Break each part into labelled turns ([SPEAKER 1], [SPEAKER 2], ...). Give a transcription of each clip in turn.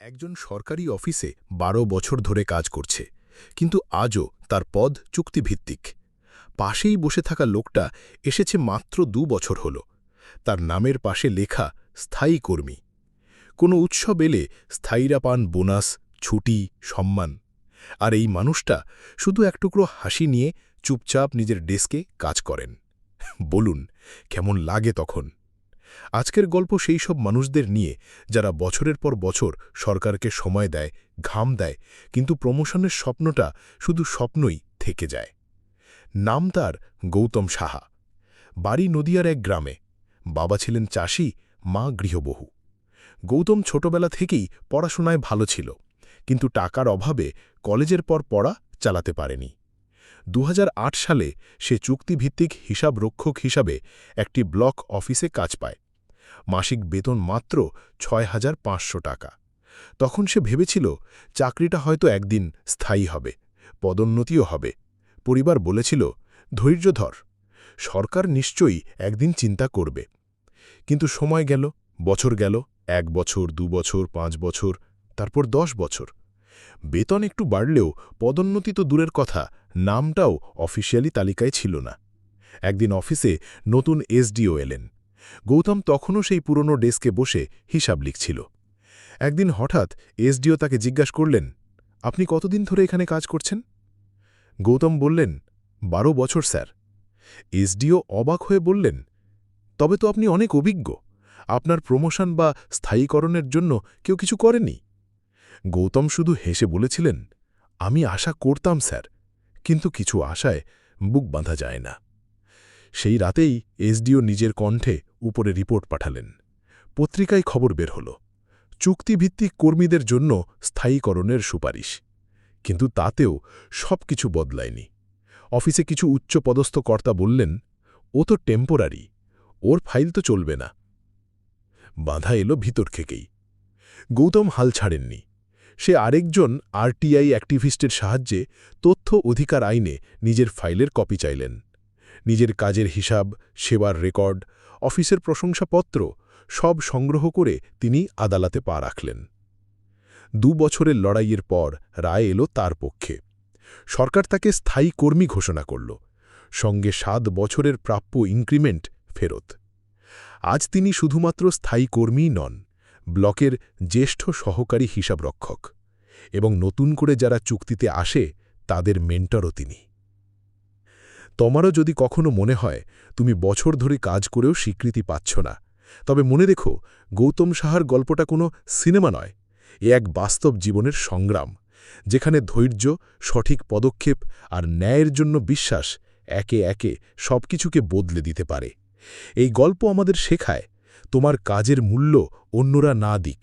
[SPEAKER 1] একজন সরকারি অফিসে ১২ বছর ধরে কাজ করছে, কিন্তু আজও তার পদ চুক্তিভিত্তিক। পাশেই বসে থাকা লোকটা এসেছে মাত্র দু বছর হল। তার নামের পাশে লেখা, স্থায়ী কর্মী। কোনো উৎসব এলে স্থায়ীরা পান বোনাস, ছুটি, সম্মান। আর এই মানুষটা শুধু এক টুকরো হাসি নিয়ে চুপচাপ নিজের ডেস্কে কাজ করেন। বলুন, কেমন লাগে তখন? আজকের গল্প সেই সব মানুষদের নিয়ে যারা বছরের পর বছর সরকারকে সময় দেয়, ঘাম দেয়, কিন্তু প্রমোশনের স্বপ্নটা শুধু স্বপ্নই থেকে যায়। নাম তার গৌতম সাহা। বাড়ি নদিয়ার এক গ্রামে। বাবা ছিলেন চাষি, মা গৃহবহু। গৌতম ছোটবেলা থেকেই পড়াশোনায় ভালো ছিল, কিন্তু টাকার অভাবে কলেজের পর পড়া চালাতে পারেনি। দু হাজার আট সালে সে চুক্তিভিত্তিক হিসাব রক্ষক হিসাবে একটি ব্লক অফিসে কাজ পায়। মাসিক বেতন মাত্র ছয় হাজার পাঁচশো টাকা। তখন সে ভেবেছিল, চাকরিটা হয়তো একদিন স্থায়ী হবে, পদোন্নতিও হবে। পরিবার বলেছিল, ধৈর্য ধর, সরকার নিশ্চয়ই একদিন চিন্তা করবে। কিন্তু সময় গেল, বছর গেল, এক বছর, দু বছর, পাঁচ বছর, তারপর দশ বছর। বেতন একটু বাড়লেও পদোন্নতি তো দূরের কথা নামটাও অফিসিয়ালি তালিকায় ছিল না। একদিন অফিসে নতুন এসডিও এলেন। গৌতম তখনও সেই পুরনো ডেস্কে বসে হিসাব লিখছিল। একদিন হঠাৎ এসডিও তাকে জিজ্ঞাসা করলেন, আপনি কতদিন ধরে এখানে কাজ করছেন? গৌতম বললেন, বারো বছর, স্যার। এসডিও অবাক হয়ে বললেন, তবে তো আপনি অনেক অভিজ্ঞ। আপনার প্রমোশন বা স্থায়ীকরণের জন্য কেউ কিছু করেনি? গৌতম শুধু হেসে বলেছিলেন, আমি আশা করতাম, স্যার। কিন্তু কিছু আশায় বুক বাঁধা যায় না। সেই রাতেই এসডিও নিজের কণ্ঠে উপরে রিপোর্ট পাঠালেন। পত্রিকায় খবর বের হল। চুক্তিভিত্তিক কর্মীদের জন্য স্থায়ীকরণের সুপারিশ। কিন্তু তাতেও সব কিছু বদলায়নি। অফিসে কিছু উচ্চ পদস্থ কর্তা বললেন, ও তো টেম্পোরারি, ওর ফাইল তো চলবে না। বাধা এলো ভিতর থেকেই। গৌতম হাল ছাড়েননি। সে আরেকজন আরটিআই অ্যাক্টিভিস্টের সাহায্যে তথ্য অধিকার আইনে নিজের ফাইলের কপি চাইলেন। নিজের কাজের হিসাব, সেবার রেকর্ড, অফিসের প্রশংসাপত্র সব সংগ্রহ করে তিনি আদালতে পা রাখলেন। দু বছরের লড়াইয়ের পর রায় এলো তার পক্ষে। সরকার তাকে স্থায়ী কর্মী ঘোষণা করল। সঙ্গে সাত বছরের প্রাপ্য ইনক্রিমেন্ট ফেরত। আজ তিনি শুধুমাত্র স্থায়ী কর্মীই নন ব্লকের জ্যেষ্ঠ সহকারী হিসাবরক্ষক এবং নতুন করে যারা চুক্তিতে আসে, তাদের মেন্টরও তিনি। তোমারও যদি কখনো মনে হয়, তুমি বছর ধরে কাজ করেও স্বীকৃতি পাচ্ছ না, তবে মনে রেখো, গৌতম সাহার গল্পটা কোনো সিনেমা নয়, এ এক বাস্তব জীবনের সংগ্রাম, যেখানে ধৈর্য, সঠিক পদক্ষেপ আর ন্যায়ের জন্য বিশ্বাস একে একে সব কিছুকে বদলে দিতে পারে। এই গল্প আমাদের শেখায় তোমার কাজের মূল্য অন্যরা না দিক।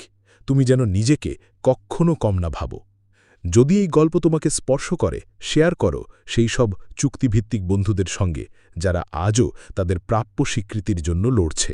[SPEAKER 1] তুমি যেন নিজেকে কক্ষণও কম না ভাবো। যদি এই গল্প তোমাকে স্পর্শ করে, শেয়ার করো সেই সব চুক্তিভিত্তিক বন্ধুদের সঙ্গে, যারা আজও তাদের প্রাপ্য স্বীকৃতির জন্য লড়ছে।